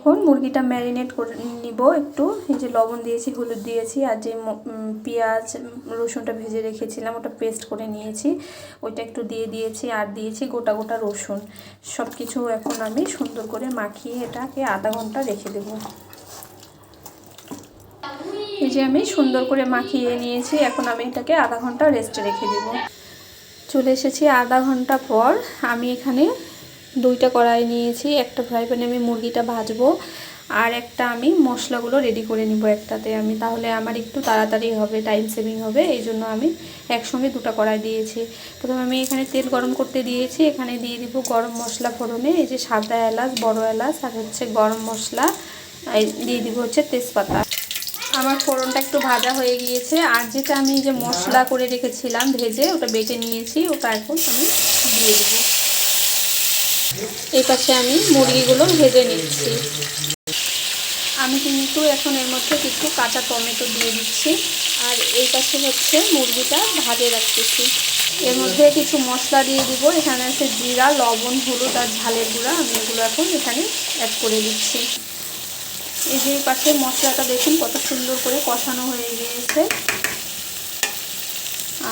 এখন মুরগিটা ম্যারিনেট করে নিব একটু। এই যে লবণ দিয়েছি, হলুদ দিয়েছি, আর যে পেঁয়াজ রসুনটা ভেজে রেখেছিলাম, ওটা পেস্ট করে নিয়েছি। ওইটা একটু দিয়ে দিয়েছি, আর দিয়েছি গোটা গোটা রসুন। সব কিছু এখন আমি সুন্দর করে মাখিয়ে এটাকে আধা ঘণ্টা রেখে দেবো। এই যে আমি সুন্দর করে মাখিয়ে নিয়েছি, এখন আমি এটাকে আধা ঘণ্টা রেস্টে রেখে দেব। চলে এসেছি আধা ঘণ্টা পর, আমি এখানে দুইটা কড়াই নিয়েছি, একটা ফ্রাই প্যানে আমি মুরগিটা ভাজবো, আর একটা আমি মশলাগুলো রেডি করে নিব একটাতে আমি। তাহলে আমার একটু তাড়াতাড়ি হবে টাইম সেভিং হবে, এই জন্য আমি একসঙ্গে দুটো কড়াই দিয়েছি। প্রথমে আমি এখানে তেল গরম করতে দিয়েছি, এখানে দিয়ে দিব গরম মশলা ফোড়নে, এই যে সাদা এলাচ, বড় এলাচ, আর হচ্ছে গরম মশলা দিয়ে দিব হচ্ছে তেজপাতা। আমার ফোড়নটা একটু ভাজা হয়ে গিয়েছে, আর যেটা আমি যে মশলা করে রেখেছিলাম ভেজে, ওটা বেটে নিয়েছি, ওটা এখন আমি দিয়ে দেবো। এই পাশে আমি মুরগিগুলো ভেজে নিচ্ছি। আমি কিন্তু এখন এর মধ্যে কিছু কাঁচা টমেটো দিয়ে দিচ্ছি। আর এই পাশে হচ্ছে মুরগিটা ভাজে রাখতেছি। এর মধ্যে কিছু মশলা দিয়ে দিব। এখানে আছে জিরা, লবণ, হলুদ আর ঝালের গুঁড়া। আমি এগুলো এখন এখানে অ্যাড করে দিচ্ছি। এই যে পাশে মশলাটা দেখুন কত সুন্দর করে কষানো হয়ে গিয়েছে।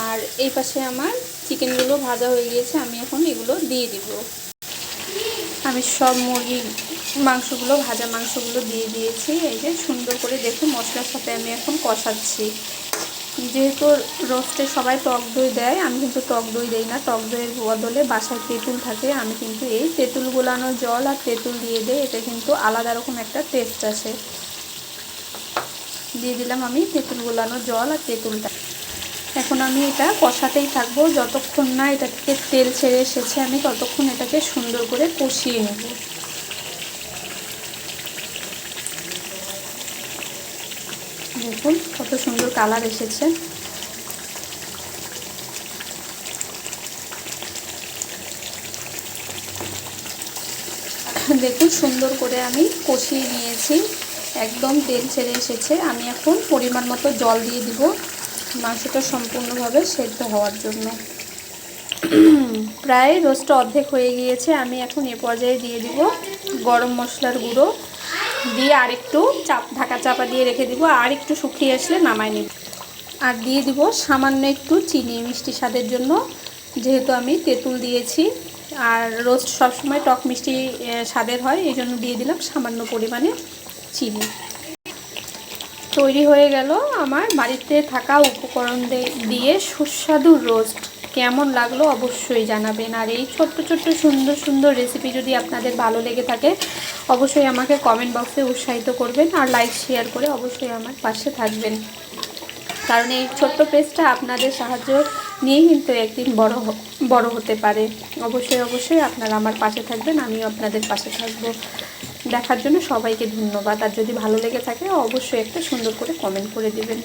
আর এই পাশে আমার চিকেনগুলো ভাজা হয়ে গিয়েছে। আমি এখন এগুলো দিয়ে দিব। আমি সব মুরগি মাংসগুলো, ভাজা মাংসগুলো দিয়ে দিয়েছি। এই যে সুন্দর করে দেখুন মশলার সাথে আমি এখন কষাচ্ছি। যেহেতু রোস্টে সবাই টক দই দেয়, আমি কিন্তু টক দই দেই না। টক দইয়ের বদলে বাসায় তেঁতুল থাকে, আমি কিন্তু এই তেঁতুল গোলানো জল আর তেঁতুল দিয়ে দেয় এটা কিন্তু আলাদা রকম একটা টেস্ট আসে। দিয়ে দিলাম আমি তেঁতুল গোলানো জল আর তেঁতুলটা। এখন আমি এটা কষাতেই থাকব। যতক্ষণ না এটা থেকে তেল ছেড়ে এসেছে, আমি ততক্ষণ এটাকে সুন্দর করে কষিয়ে নেব। দেখুন, কত সুন্দর কালার এসেছে। দেখুন, সুন্দর করে আমি কষিয়ে নিয়েছি। একদম তেল ছেড়ে এসেছে। আমি এখন পরিমাণ মতো জল দিয়ে দিব। মাংসটা সম্পূর্ণভাবে সেদ্ধ হওয়ার জন্য। প্রায় রোস্টটা অর্ধেক হয়ে গিয়েছে, আমি এখন এ পর্যায়ে দিয়ে দিব গরম মশলার গুঁড়ো। দিয়ে আরেকটু চাপ, ঢাকা চাপা দিয়ে রেখে দিব, আর একটু শুকিয়ে আসলে নামাই নিব। আর দিয়ে দিব সামান্য একটু চিনি, মিষ্টি স্বাদের জন্য। যেহেতু আমি তেঁতুল দিয়েছি, আর রোস্ট সবসময় টক মিষ্টি স্বাদের হয়, এই জন্য দিয়ে দিলাম সামান্য পরিমাণে চিনি। তৈরি হয়ে গেল আমার বাড়িতে থাকা উপকরণ দিয়ে সুস্বাদু রোস্ট। কেমন লাগল অবশ্যই জানাবেন। আর এই ছোট্ট ছোট্ট, সুন্দর সুন্দর রেসিপি যদি আপনাদের ভালো লেগে থাকে, অবশ্যই আমাকে কমেন্ট বক্সে উৎসাহিত করবেন আর লাইক শেয়ার করে অবশ্যই আমার পাশে থাকবেন। কারণ এই ছোট্ট পেজটা আপনাদের সাহায্য নিয়েই কিন্তু একদিন বড় বড় হতে পারে। অবশ্যই অবশ্যই আপনারা আমার পাশে থাকবেন, আমিও আপনাদের পাশে থাকব। দেখার জন্য সবাইকে ধন্যবাদ। আর যদি ভালো লেগে থাকে, অবশ্যই একটা সুন্দর করে কমেন্ট করে দিবেন।